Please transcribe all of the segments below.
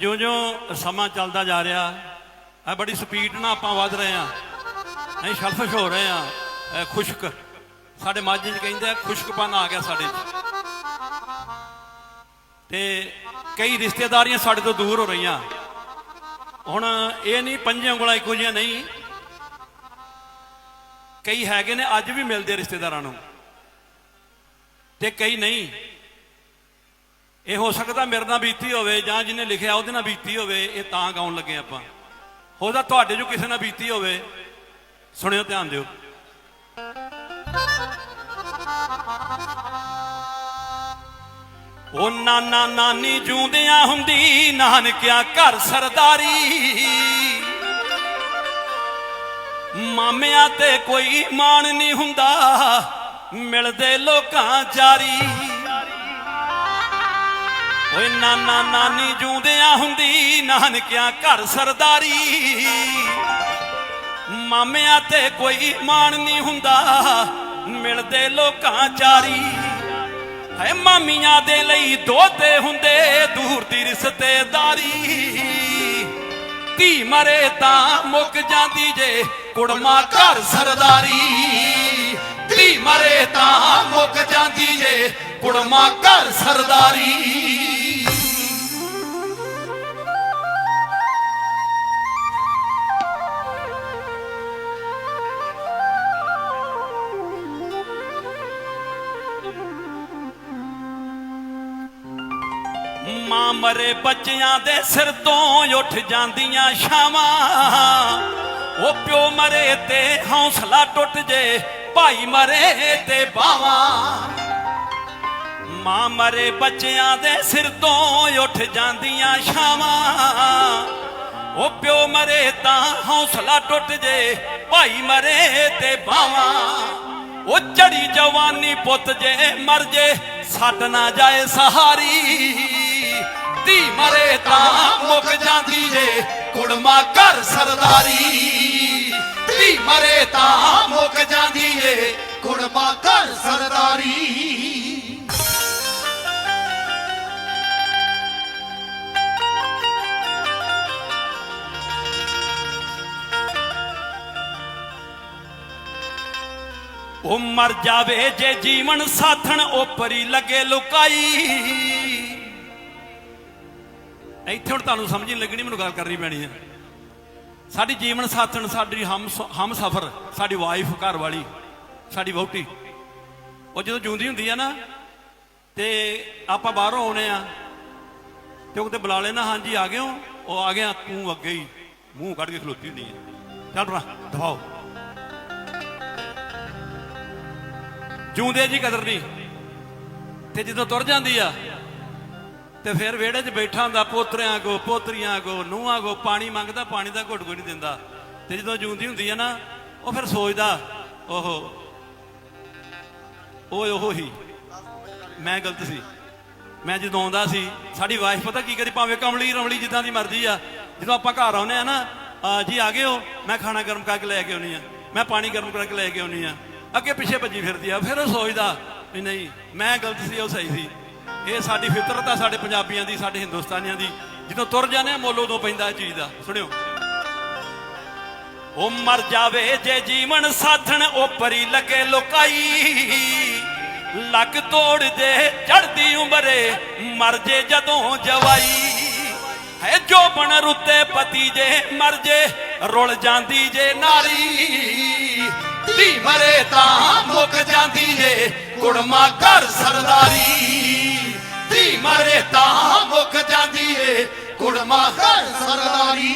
ਜਿਉਂ-ਜਿਉਂ ਸਮਾਂ ਚੱਲਦਾ ਜਾ ਰਿਹਾ ਇਹ ਬੜੀ ਸਪੀਡ ਨਾਲ ਆਪਾਂ ਵੱਧ ਰਹੇ ਹਾਂ। ਨਹੀਂ ਸ਼ਲਫਸ਼ ਹੋ ਰਹੇ ਹਾਂ ਖੁਸ਼ਕ। ਸਾਡੇ ਮਾਝੇ 'ਚ ਕਹਿੰਦੇ ਆ, ਖੁਸ਼ਕਪਨ ਆ ਗਿਆ ਸਾਡੇ 'ਚ। ਤੇ ਕਈ ਰਿਸ਼ਤੇਦਾਰੀਆਂ ਸਾਡੇ ਤੋਂ ਦੂਰ ਹੋ ਰਹੀਆਂ। ਹੁਣ ਇਹ ਨਹੀਂ ਪੰਜੇ ਉਂਗਲਾਂ ਇੱਕੋ ਜਿਹੀਆਂ ਨਹੀਂ। ਕਈ ਹੈਗੇ ਨੇ, ਅੱਜ ਵੀ ਮਿਲਦੇ ਰਿਸ਼ਤੇਦਾਰਾਂ ਨੂੰ। ਤੇ ਕਈ ਨਹੀਂ। ਇਹ ਹੋ ਸਕਦਾ ਮੇਰੇ ਨਾਲ ਬੀਤੀ ਹੋਵੇ ਜਾਂ ਜਿਹਨੇ ਲਿਖਿਆ ਉਹਦੇ ਨਾਲ ਬੀਤੀ ਹੋਵੇ, ਇਹ ਤਾਂ ਗਾਉਣ ਲੱਗੇ ਆਪਾਂ। ਹੋਦਾ ਤੁਹਾਡੇ ਜੋ ਕਿਸੇ ਨਾਲ ਬੀਤੀ ਹੋਵੇ, ਸੁਣਿਓ ਧਿਆਨ ਦਿਓ। ਉਹ ਨਾਨਾ ਨਾਨੀ ਜੂੰਦਿਆਂ ਹੁੰਦੀ, ਨਾਨਕਿਆ ਘਰ ਸਰਦਾਰੀ। ਮਾਮਿਆਂ ਤੇ ਕੋਈ ਮਾਣ ਨਹੀਂ ਹੁੰਦਾ, ਮਿਲਦੇ ਲੋਕਾਂ ਜਾਰੀ। ਓਏ ਨਾਨਾ ਨਾਨੀ ਜੂੰਦਿਆਂ ਹੁੰਦੀ ਨਾਨਕਿਆਂ ਘਰ ਸਰਦਾਰੀ। ਮਾਮਿਆਂ ਤੇ ਕੋਈ ਮਾਣ ਨਹੀਂ ਹੁੰਦਾ, ਮਿਲਦੇ ਲੋਕਾਂ ਚਾਰੀ। ਹੈ ਮਾਮੀਆਂ ਦੇ ਲਈ ਦੋਤੇ ਹੁੰਦੇ ਦੂਰ ਦੀ ਰਿਸ਼ਤੇਦਾਰੀ। ਧੀ ਮਰੇ ਤਾਂ ਮੁੱਕ ਜਾਂਦੀ ਜੇ ਕੁੜਮਾ ਘਰ ਸਰਦਾਰੀ। ਧੀ ਮਰੇ ਤਾਂ ਮੁੱਕ ਜਾਂਦੀ ਜੇ ਕੁੜਮਾ ਘਰ ਸਰਦਾਰੀ। ਮਾਂ ਮਰੇ ਬੱਚਿਆਂ ਦੇ ਸਿਰ ਤੋਂ ਉੱਠ ਜਾਂਦੀਆਂ ਛਾਵਾਂ। ਉਹ ਪਿਓ ਮਰੇ ਤੇ ਹੌਸਲਾ ਟੁੱਟ ਜੇ, ਭਾਈ ਮਰੇ ਤੇ ਬਾਵਾਂ। ਮਾਂ ਮਰੇ ਬੱਚਿਆਂ ਦੇ ਸਿਰ ਤੋਂ ਉੱਠ ਜਾਂਦੀਆਂ ਛਾਵਾਂ। ਉਹ ਪਿਓ ਮਰੇ ਤਾਂ ਹੌਸਲਾ ਟੁੱਟ ਜੇ, ਭਾਈ ਮਰੇ ਤੇ ਬਾਵਾਂ। ਉਹ ਚੜੀ ਜਵਾਨੀ ਪੁੱਤ ਜੇ ਮਰ ਜੇ ਛੱਡ ਨਾ ਜਾਏ ਸਹਾਰੀ। ਧੀ ਮਰੇ ਤਾਂ ਮੁੱਕ ਜਾਂਦੀ ਜੇ ਕੁੜਮਾ ਘਰ ਸਰਦਾਰੀ। ਧੀ ਮਰੇ ਤਾਂ ਮੁੱਕ ਜਾਂਦੀ ਏ। ਕੁੜਮਾ ਘਰ ਸਰਦਾਰੀ। ਉਹ ਮਰ ਜਾਵੇ ਜੇ ਜੀਵਨ ਸਾਥਣ ਉਪਰੀ ਲੱਗੇ ਲੁਕਾਈ। ਇੱਥੇ ਹੁਣ ਤੁਹਾਨੂੰ ਸਮਝ ਨਹੀਂ ਲੱਗਣੀ, ਮੈਨੂੰ ਗੱਲ ਕਰਨੀ ਪੈਣੀ ਹੈ ਸਾਡੀ ਜੀਵਨ ਸਾਥਣ, ਸਾਡੀ ਹਮ ਹਮ ਸਫਰ, ਸਾਡੀ ਵਾਈਫ ਘਰ ਵਾਲੀ, ਸਾਡੀ ਵਹੁਟੀ। ਉਹ ਜਦੋਂ ਜੂੰਦੀ ਹੁੰਦੀ ਆ ਨਾ, ਤੇ ਆਪਾਂ ਬਾਹਰੋਂ ਆਉਨੇ ਆ, ਤੇ ਉਹ ਕਿਤੇ ਬੁਲਾ ਲੈਣਾ ਹਾਂਜੀ, ਆ ਗਏ ਹੋ? ਉਹ ਆ ਗਿਆ, ਤੂੰ ਅੱਗੇ ਹੀ ਮੂੰਹ ਕੱਢ ਕੇ ਖਲੋਤੀ ਹੁੰਦੀ ਹੈ ਚੱਲ ਰਾ ਦਵਾਓ ਜੂੰਦੇ ਜੀ ਕਦਰ ਨਹੀਂ। ਤੇ ਜਦੋਂ ਤੁਰ ਜਾਂਦੀ ਆ ਤੇ ਫਿਰ ਵਿਹੜੇ 'ਚ ਬੈਠਾ ਹੁੰਦਾ, ਪੋਤਰਿਆਂ ਕੋ, ਪੋਤਰੀਆਂ ਕੋ, ਨੂੰਹਾਂ ਕੋ, ਪਾਣੀ ਮੰਗਦਾ, ਪਾਣੀ ਦਾ ਘੁੱਟ ਕੋਈ ਨਹੀਂ ਦਿੰਦਾ। ਤੇ ਜਦੋਂ ਜੂੰਦੀ ਹੁੰਦੀ ਹੈ ਨਾ, ਉਹ ਫਿਰ ਸੋਚਦਾ, ਓਹੋ, ਓਏ ਉਹੋ ਹੀ, ਮੈਂ ਗਲਤ ਸੀ। ਮੈਂ ਜਦੋਂ ਆਉਂਦਾ ਸੀ, ਸਾਡੀ ਵਾਈਫ ਪਤਾ ਕੀ ਕਰੀ, ਭਾਵੇਂ ਕਮਲੀ ਰਮਲੀ ਜਿੱਦਾਂ ਦੀ ਮਰਜ਼ੀ ਆ, ਜਦੋਂ ਆਪਾਂ ਘਰ ਆਉਨੇ ਆ ਨਾ, ਆ, ਜੀ ਆ ਗਏ ਹੋ, ਮੈਂ ਖਾਣਾ ਗਰਮ ਕਰਕੇ ਲੈ ਕੇ ਆਉਣੀ ਆ, ਮੈਂ ਪਾਣੀ ਗਰਮ ਕਰਕੇ ਲੈ ਕੇ ਆਉਣੀ ਆ। ਅੱਗੇ ਪਿੱਛੇ ਭੱਜੀ ਫਿਰਦੀ ਆ, ਫਿਰ ਉਹ ਸੋਚਦਾ ਵੀ ਨਹੀਂ, ਮੈਂ ਗਲਤ ਸੀ, ਉਹ ਸਹੀ ਸੀ। ਇਹ ਸਾਡੀ ਫਿਤਰਤ ਹੈ ਸਾਡੇ ਪੰਜਾਬੀਆਂ ਦੀ, ਸਾਡੇ ਹਿੰਦੁਸਤਾਨੀਆਂ ਦੀ। ਜਦੋਂ ਤੁਰ ਜਾਂਦੇ ਆ, ਮੁੱਲ ਉਦੋਂ ਪੈਂਦਾ ਇਹ ਚੀਜ਼ ਦਾ। ਸੁਣਿਓ। ਉਹ ਮਰ ਜਾਵੇ ਜੇ ਜੀਵਨ ਸਾਥਣ ਉਪਰੀ ਲੱਗੇ ਲੁਕਾਈ। ਲੱਕ ਤੋੜ ਦੇ ਚੜਦੀ ਉਮਰੇ ਮਰ ਜੇ ਜਦੋਂ ਜਵਾਈ। ਹੈ ਜੋ ਬਣ ਰੁੱਤੇ ਪਤੀ ਜੇ, ਮਰ ਜੇ ਰੁਲ ਜਾਂਦੀ ਜੇ ਨਾਰੀ। ਧੀ ਮਰੇ ਤਾਂ ਮੁੱਕ ਜਾਂਦੀ ਜੇ, ਕੁੜਮਾ ਘਰ ਸਰਦਾਰੀ। ਤਾਂ ਮੁੱਕ ਜਾਂਦੀ ਏ। ਕੁੜਮਾ ਘਰ ਸਰਦਾਰੀ।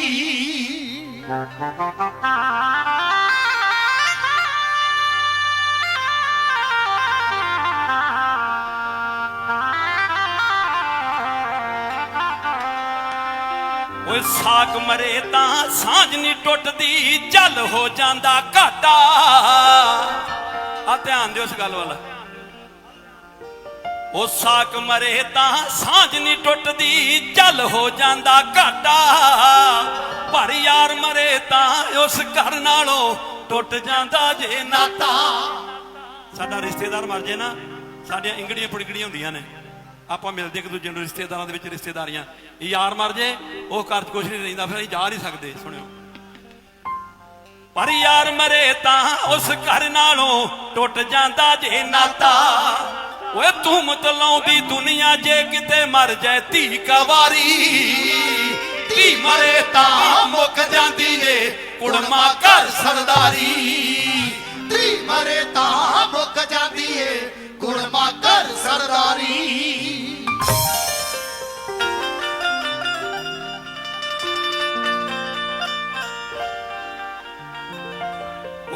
ਓਏ ਸਾਕ ਮਰੇ ਤਾਂ ਸਾਂਝ ਨਹੀਂ ਟੁੱਟਦੀ ਚੱਲ ਹੋ ਜਾਂਦਾ ਘਾਟਾ। ਆ ਧਿਆਨ ਦਿਓ ਇਸ ਗੱਲ ਵੱਲ। ਉਹ ਸਾਕ ਮਰੇ ਤਾਂ ਸਾਂਝ ਨਹੀਂ ਟੁੱਟਦੀ ਚੱਲ ਹੋ ਜਾਂਦਾ ਘਾਟਾ। ਪਰ ਯਾਰ ਮਰੇ ਤਾਂ ਉਸ ਘਰ ਨਾਲੋਂ ਟੁੱਟ ਜਾਂਦਾ ਜੇ ਨਾਤਾ। ਸਾਡਾ ਰਿਸ਼ਤੇਦਾਰ ਮਰ ਜੇ ਨਾ, ਸਾਡੀਆਂ ਇੰਗੜੀਆਂ ਪੁੜਗੜੀਆਂ ਹੁੰਦੀਆਂ ਨੇ। ਆਪਾਂ ਮਿਲਦੇ ਇੱਕ ਦੂਜੇ ਨੂੰ ਰਿਸ਼ਤੇਦਾਰਾਂ ਦੇ ਵਿੱਚ ਰਿਸ਼ਤੇਦਾਰੀਆਂ। ਯਾਰ ਮਰ ਜੇ, ਉਹ ਘਰ 'ਚ ਕੁਝ ਨਹੀਂ ਰਹਿੰਦਾ, ਫਿਰ ਅਸੀਂ ਜਾ ਨਹੀਂ ਸਕਦੇ, ਸੁਣਿਓ। ਪਰ ਯਾਰ ਮਰੇ ਤਾਂ ਉਸ ਘਰ ਨਾਲੋਂ ਟੁੱਟ ਜਾਂਦਾ ਜੇ ਨਾਤਾ। ਓਏ ਤੂੰ ਮਤਲਾਉਂਦੀ ਦੁਨੀਆ ਜੇ ਕਿਤੇ ਮਰ ਜਾਏ, ਧੀ ਕਵਾਰੀ। ਧੀ ਮਰੇ ਤਾਂ ਮੁੱਕ ਜਾਂਦੀ ਏ, ਕੁੜਮਾ ਘਰ ਸਰਦਾਰੀ। ਧੀ ਮਰੇ ਤਾਂ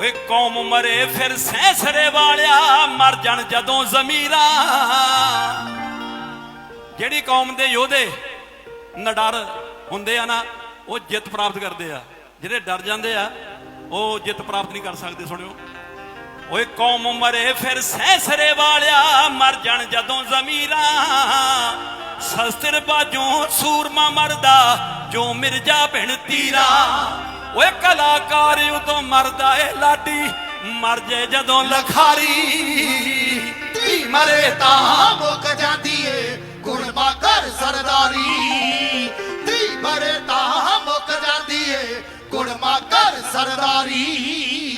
ਓਏ ਕੌਮ ਮਰੇ ਫਿਰ ਸੈਸਰੇ ਵਾਲਿਆ, ਮਰ ਜਾਣ ਜਦੋਂ ਜ਼ਮੀਰਾ। ਜਿਹੜੀ ਕੌਮ ਦੇ ਯੋਧੇ ਨਡਰ ਹੁੰਦੇ ਆ ਨਾ, ਉਹ ਜਿੱਤ ਪ੍ਰਾਪਤ ਕਰਦੇ ਆ। ਜਿਹੜੇ ਡਰ ਜਾਂਦੇ ਆ, ਉਹ ਜਿੱਤ ਪ੍ਰਾਪਤ ਨਹੀਂ ਕਰ ਸਕਦੇ, ਸੁਣਿਓ। ਓਏ ਕੌਮ ਮਰੇ ਫਿਰ ਸੈਸਰੇ ਵਾਲਿਆ, ਮਰ ਜਾਣ ਜਦੋਂ ਜ਼ਮੀਰਾ। ਸਸਤਰ ਬਾਜੋਂ ਸੂਰਮਾ ਮਰਦਾ, ਜੋ ਮਿਰਜਾ ਬਿਨ ਤੀਰਾ। ਓਏ ਕਲਾਕਾਰ ਉਦੋਂ ਮਰਦਾ ਏ ਲਾਡੀ, ਮਰ ਜੇ ਜਦੋਂ ਲਖਾਰੀ। ਧੀ ਮਰੇ ਤਾਂ ਮੁੱਕ ਜਾਂਦੀ ਏ ਕੁੜਮਾ ਘਰ ਸਰਦਾਰੀ। ਧੀ ਮਰੇ ਤਾਂ ਮੁੱਕ ਜਾਂਦੀ ਏ ਕੁੜਮਾ ਘਰ ਸਰਦਾਰੀ।